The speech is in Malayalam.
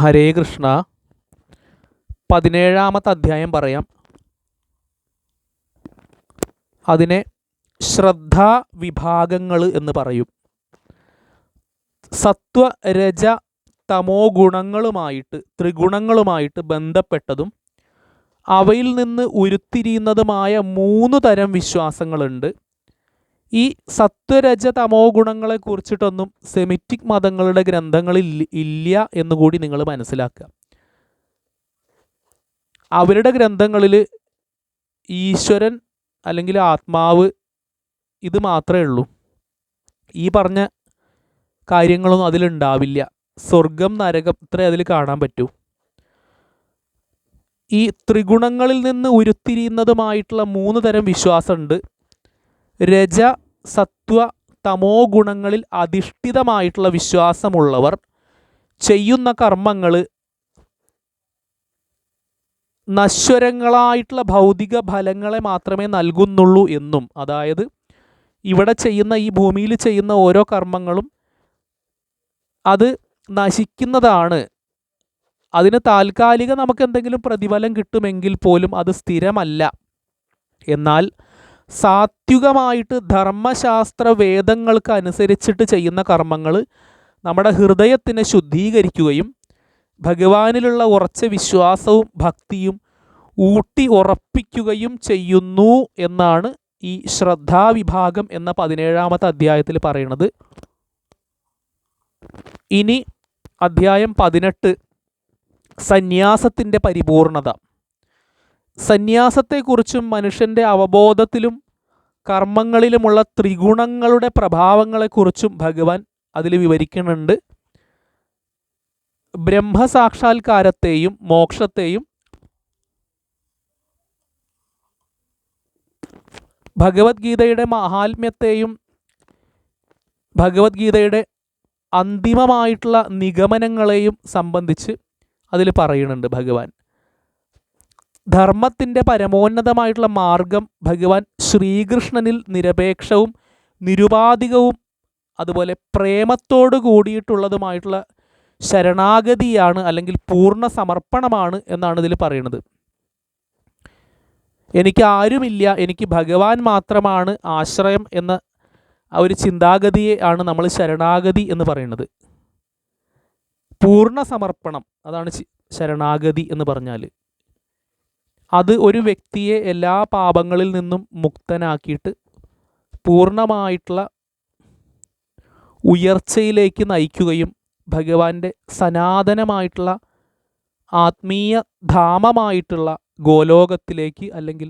ഹരേ കൃഷ്ണ. പതിനേഴാമത്തെ അധ്യായം പറയാം. അതിനെ ശ്രദ്ധാ വിഭാഗങ്ങൾ എന്ന് പറയും. സത്വ രജ തമോ ഗുണങ്ങളുമായിട്ട് ത്രിഗുണങ്ങളുമായിട്ട് ബന്ധപ്പെട്ടതും അവയിൽ നിന്ന് ഉരുത്തിരിയുന്നതുമായ മൂന്ന് തരം വിശ്വാസങ്ങളുണ്ട്. ഈ സത്വരജ തമോ ഗുണങ്ങളെ കുറിച്ചിട്ടൊന്നും സെമിറ്റിക് മതങ്ങളുടെ ഗ്രന്ഥങ്ങളിൽ ഇല്ല എന്നുകൂടി നിങ്ങൾ മനസ്സിലാക്കുക. അവരുടെ ഗ്രന്ഥങ്ങളിൽ ഈശ്വരൻ അല്ലെങ്കിൽ ആത്മാവ് ഇത് മാത്രമേ ഉള്ളൂ. ഈ പറഞ്ഞ കാര്യങ്ങളൊന്നും അതിലുണ്ടാവില്ല. സ്വർഗം നരകം ഇത്രേ അതിൽ കാണാൻ പറ്റൂ. ഈ ത്രിഗുണങ്ങളിൽ നിന്ന് ഉരുത്തിരിയുന്നതുമായിട്ടുള്ള മൂന്ന് തരം വിശ്വാസമുണ്ട്. രജ സത്വ തമോ ഗുണങ്ങളിൽ അധിഷ്ഠിതമായിട്ടുള്ള വിശ്വാസമുള്ളവർ ചെയ്യുന്ന കർമ്മങ്ങൾ നശ്വരങ്ങളായിട്ടുള്ള ഭൗതിക ഫലങ്ങളെ മാത്രമേ നൽകുന്നുള്ളൂ എന്നും. അതായത് ഇവിടെ ചെയ്യുന്ന ഈ ഭൂമിയിൽ ചെയ്യുന്ന ഓരോ കർമ്മങ്ങളും അത് നശിക്കുന്നതാണ്. അതിന് താൽക്കാലിക നമുക്ക് എന്തെങ്കിലും പ്രതിഫലം കിട്ടുമെങ്കിൽ പോലും അത് സ്ഥിരമല്ല. എന്നാൽ സാത്വികമായിട്ട് ധർമ്മശാസ്ത്ര വേദങ്ങൾക്ക് അനുസരിച്ചിട്ട് ചെയ്യുന്ന കർമ്മങ്ങൾ നമ്മുടെ ഹൃദയത്തിനെ ശുദ്ധീകരിക്കുകയും ഭഗവാനിലുള്ള ഉറച്ച വിശ്വാസവും ഭക്തിയും ഊട്ടി ഉറപ്പിക്കുകയും ചെയ്യുന്നു എന്നാണ് ഈ ശ്രദ്ധാവിഭാഗം എന്ന പതിനേഴാമത്തെ അധ്യായത്തിൽ പറയുന്നത്. ഇനി അധ്യായം പതിനെട്ട് സന്യാസത്തിന്റെ പരിപൂർണത. സന്യാസത്തെക്കുറിച്ചും മനുഷ്യന്റെ അവബോധത്തിലും കർമ്മങ്ങളിലുമുള്ള ത്രിഗുണങ്ങളുടെ പ്രഭാവങ്ങളെക്കുറിച്ചും ഭഗവാൻ അതിൽ വിവരിക്കുന്നുണ്ട്. ബ്രഹ്മസാക്ഷാത്കാരത്തെയും മോക്ഷത്തെയും ഭഗവത്ഗീതയുടെ മഹാത്മ്യത്തെയും ഭഗവത്ഗീതയുടെ അന്തിമമായിട്ടുള്ള നിഗമനങ്ങളെയും സംബന്ധിച്ച് അതിൽ പറയുന്നുണ്ട് ഭഗവാൻ. ധർമ്മത്തിന്റെ പരമോന്നതമായിട്ടുള്ള മാർഗം ഭഗവാൻ ശ്രീകൃഷ്ണനിൽ നിരപേക്ഷവും നിരുപാധികവും അതുപോലെ പ്രേമത്തോട് കൂടിയിട്ടുള്ളതുമായിട്ടുള്ള ശരണാഗതിയാണ് അല്ലെങ്കിൽ പൂർണ സമർപ്പണമാണ് എന്നാണ് ഇതിൽ പറയുന്നത്. എനിക്ക് ആരുമില്ല എനിക്ക് ഭഗവാൻ മാത്രമാണ് ആശ്രയം എന്ന ആ ഒരു ചിന്താഗതിയെ ആണ് നമ്മൾ ശരണാഗതി എന്ന് പറയുന്നത്. പൂർണ സമർപ്പണം അതാണ് ശരണാഗതി എന്ന് പറഞ്ഞാൽ അത് ഒരു വ്യക്തിയെ എല്ലാ പാപങ്ങളിൽ നിന്നും മുക്തനാക്കിയിട്ട് പൂർണമായിട്ടുള്ള ഉയർച്ചയിലേക്ക് നയിക്കുകയും ഭഗവാന്റെ സനാതനമായിട്ടുള്ള ആത്മീയ ധാമമായിട്ടുള്ള ഗോലോകത്തിലേക്ക് അല്ലെങ്കിൽ